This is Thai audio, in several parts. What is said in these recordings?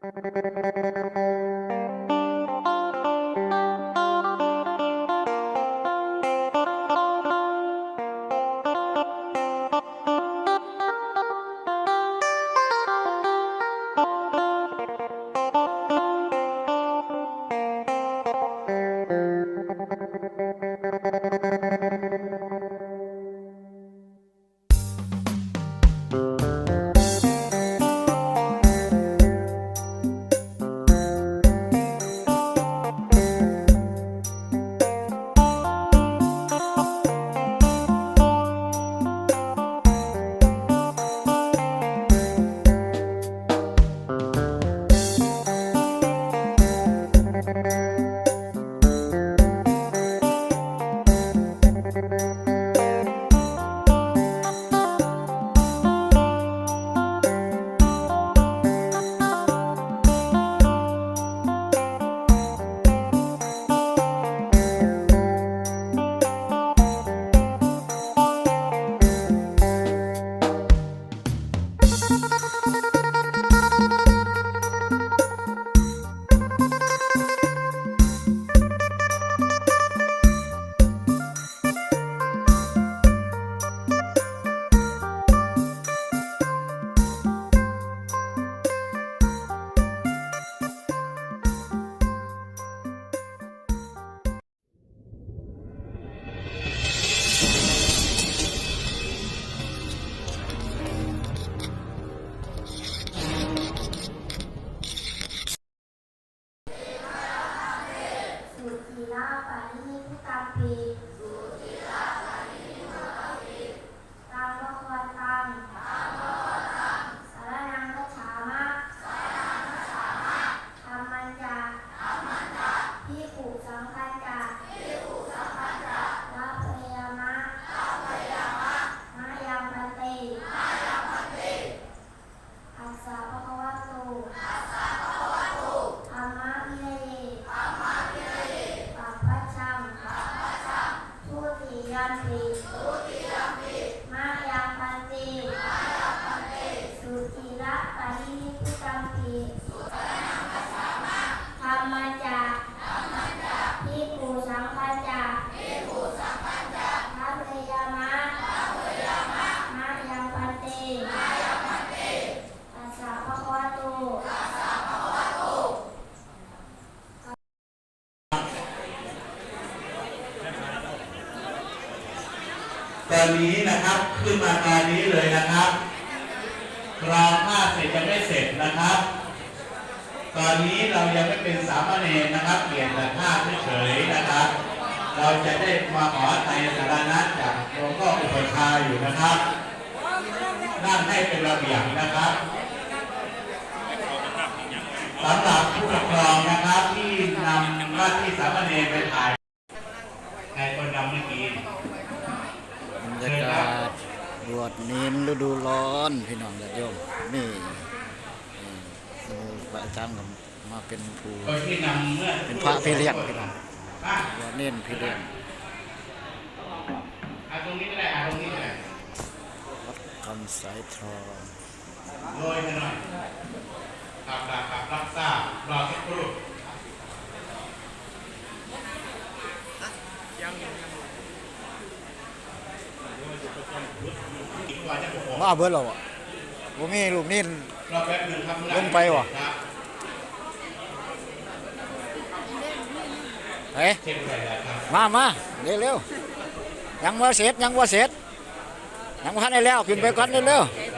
สุ นนี้นะครับ ขึ้นมาตอนนี้เลยนะครับรอผ้าเสร็จยังไม่เสร็จนะครับ ตอนนี้เรายังไม่เป็นสามเณรนะครับ เปลี่ยนแต่ผ้าเฉยๆนะครับ เราจะได้มาขอไตรสารณะจากหลวงพ่ออุปชาอยู่นะครับนั่งให้เป็นระเบียบนะครับสำหรับผู้ปกครองนะครับที่นำว่าที่สามเณรไปถ่ายใครคนดำเมื่อกี้ บวชเน้นฤดูร้อนพี่น้องญาติโยมนี่นี่ครูพระอาจารย์ก็มาเป็นผู้คนที่นำเป็นพระพี่เลี้ยงพี่น้องเน้นพี่เลี้ยงเอาตรงนี้ก็ได้เอาตรงนี้ก็ได้วัดคำสายทองโรยหน่อยขับขับขับรับทราบรอสักครู่ กว่าจะบอกว่าเบิดแล้วอะบ่มีลูกนี่รอแป๊บหนึงครับลงไปวะครับเฮ้ยเช็คไปแล้วครับมามาเร็วเร็วๆยังว่าเสร็จยังว่าเสร็จยังว่าทันได้แล้วขึ้นไปก่อนเร็วๆ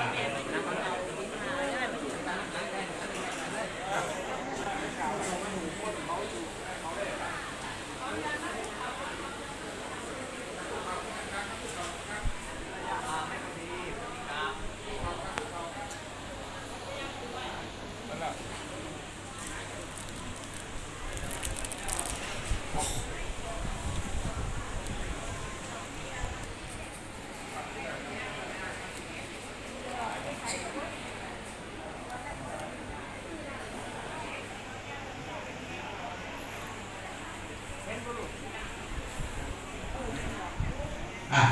อ่า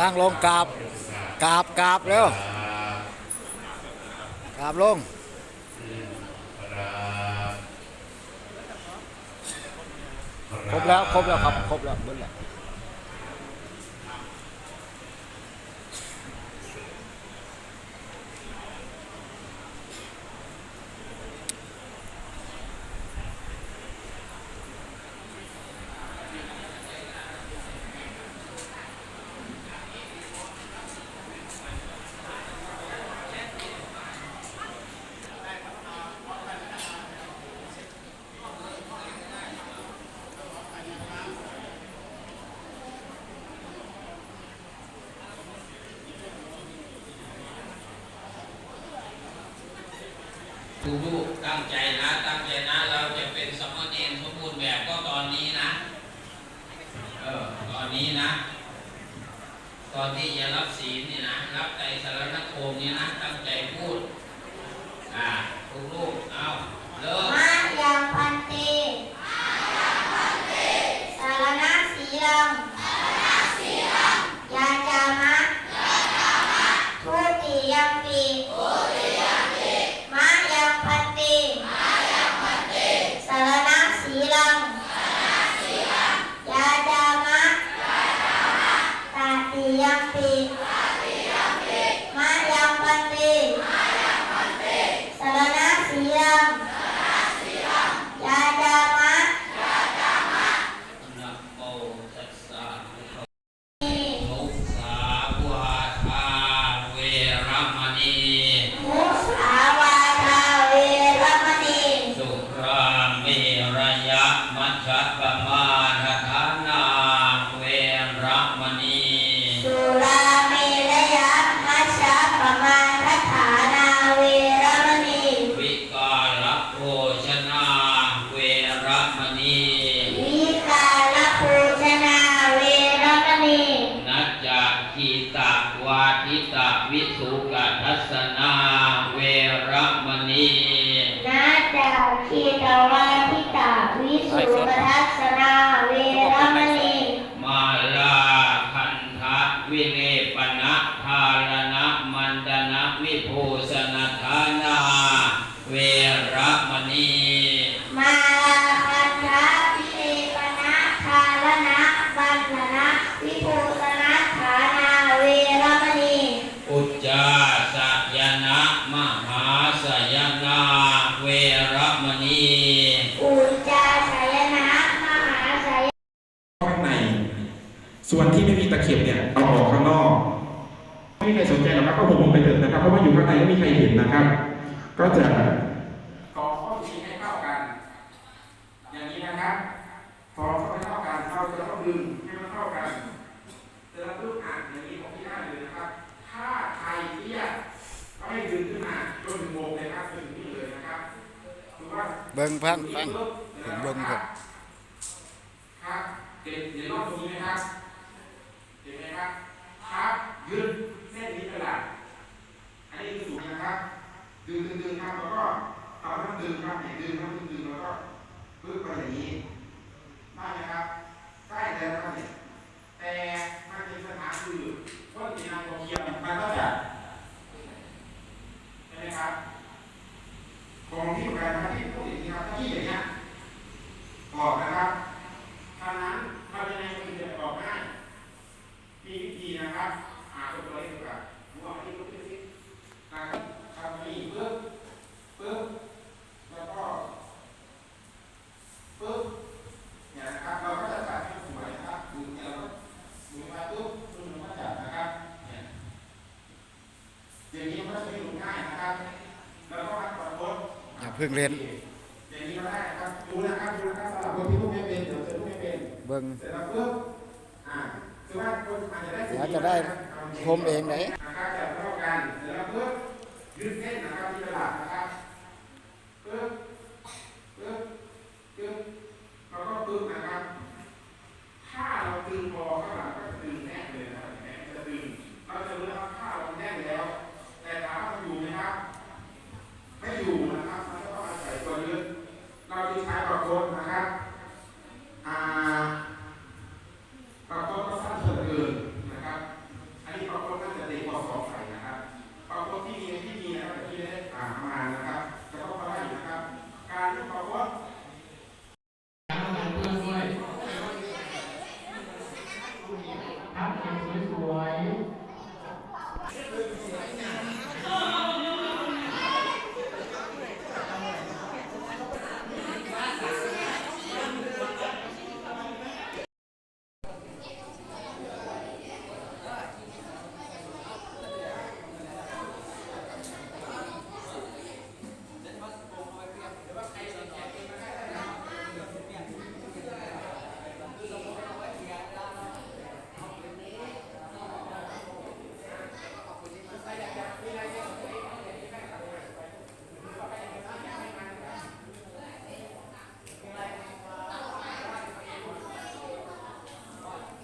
นั่งลงกราบกราบกราบแล้วกราบลงครบแล้วครบแล้วครับครบแล้วเบิ้ลแล้ว ดูลูกตั้งใจนะ ตั้งใจนะ เราจะเป็นสมณเณรสมบูรณ์แบบก็ตอนนี้นะ เออ ตอนนี้นะ ตอนที่จะรับศีลนี่นะ รับใจสารณคมนี่นะ ตั้งใจพูด อ่าลูกๆเอาเริ่ม กลทัศนะ ก็จะสอข้อนี้ให้เข้ากัน อย่างนี้นะครับพอเข้าไปเข้ากันเข้าจะต้องดึงให้มันเข้ากันเสร็จแล้วปอ่านอย่างนี้ของพี่ได้เลยนะครับ ถ้าใครเตี้ยก็ให้ดึงขึ้นมาจนถึงวงเลยครับถึงนี้เลยนะครับถือว่าเบิ้งพันพันผมเบิ้งครับ พึ่งเล่นอย่ลี้ก็ไบดูนะเดี๋ยวจะพูบิ้งร้อะได้มเองไหนยืดเส้นนะครับ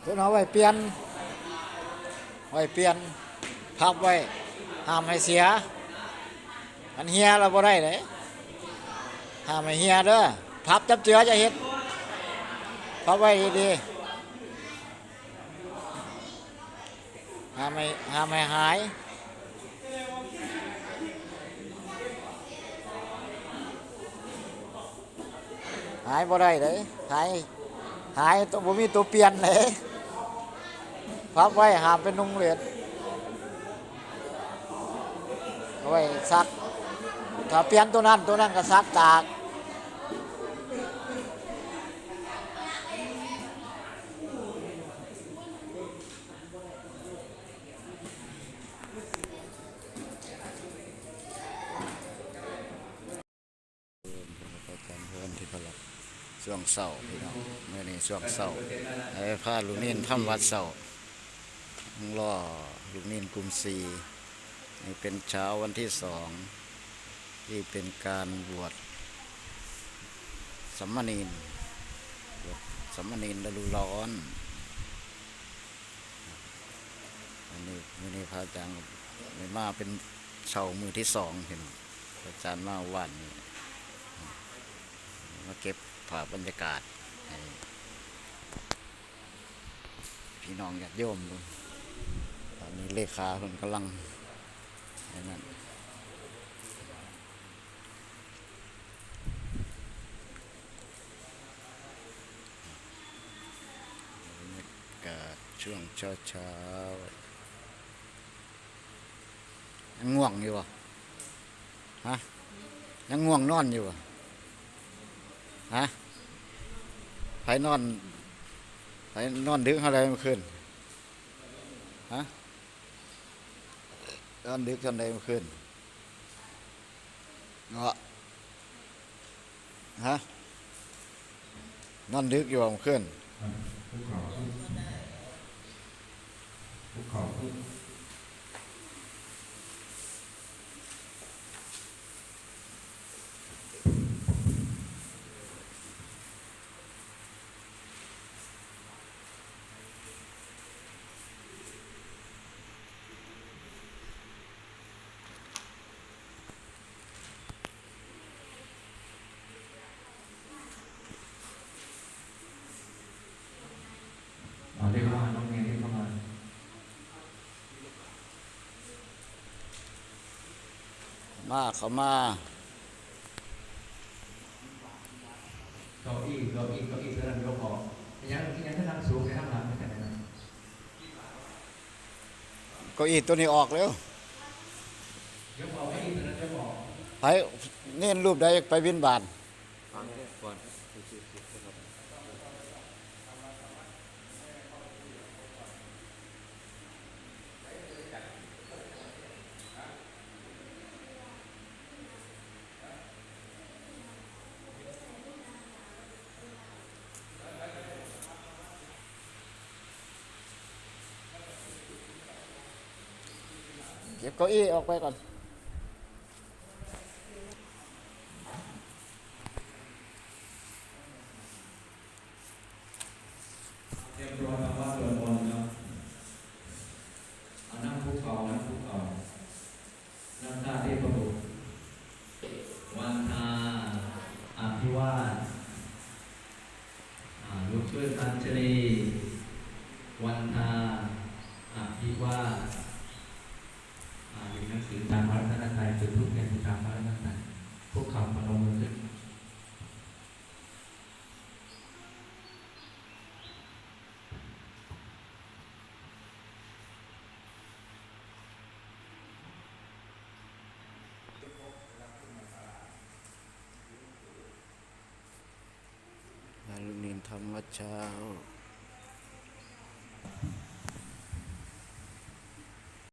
อาไว้เปลี่ยนไว้เปลี่ยนพับไว้ห้ามให้เสียอันเฮียเราบ่ได้เลยห้ามให้เฮียเด้อพับจับเจือจะเฮ็ดพับไว้ดีห้ามให้ห้ามให้หายหายบ่ได้เลยหายหายตัวบ่มีตัวเปลี่ยนเลย พับไว้หามเป็นนุ่งเหรียญเอาไว้ซัก ถ้าเปลี่ยนตัวนั้นตัวนั้นก็ซักตากประจำวันที่พลักช่วงเสาร์พี่น้องเมื่อนี้ช่วงเสาร์ไอ้พาลูกนินทำวัดเสา ร์ล่อลูกนินกลุ่มสี่นี่เป็นเช้าวันที่สองที่เป็นการบวชสัมมณีนบวชสัมมณีนฤดูร้อนอันนี้มื่อนี้พระอาจารย์ไม่มาเป็นเช้ามือที่สองเห็นพระอาจารย์มาวันนี้มาเก็บภาพบรรยากาศพี่น้องญาติโยมดู นี้เลขาคนกำลังนั่นบรรยากาศช่วงเช้าเช้าๆยังง่วงอยู่วะฮะยังง่วงนอนอยู่วะฮะไปนอนไปนอนดึกอะไรเมื่อคืนฮะ นอนดึกจนไรเมื่อคืนเนาะฮะนอนดึกอยู่เมื่อคืนภูเขาภูเขาเรียกว่าน้องเนยเรียกเข้ามา มาเขามาเก้าอี้เก้าอี้เก้าอี้เพื่อนยกออกยังยังถ้านั่งสูงในนั่งหลังไม่ใช่ไหมนะเก็อีตัวนี้ออกแล้วยกออกเก้าอี้เพื่อนยกออกไปเน้นรูปใดไปบินบาน เก้าอี้ออกไปก่อน เตรียมตัวทำวัดสวดมนต์เนาะเอานั่งคุกเข่านั่งคุกเข่านั่งท่าที่ประตูวันทาอภิวาสอ่าลุกขึ้นอัญชลีวันทาอภิวาส อ่ามีหนังสือตามพระรัตนตรัยจุด ทุกเทียนตามพระรัตนตรัยพวกคำพนมมือขึ้นลูกนินทำวัดเช้า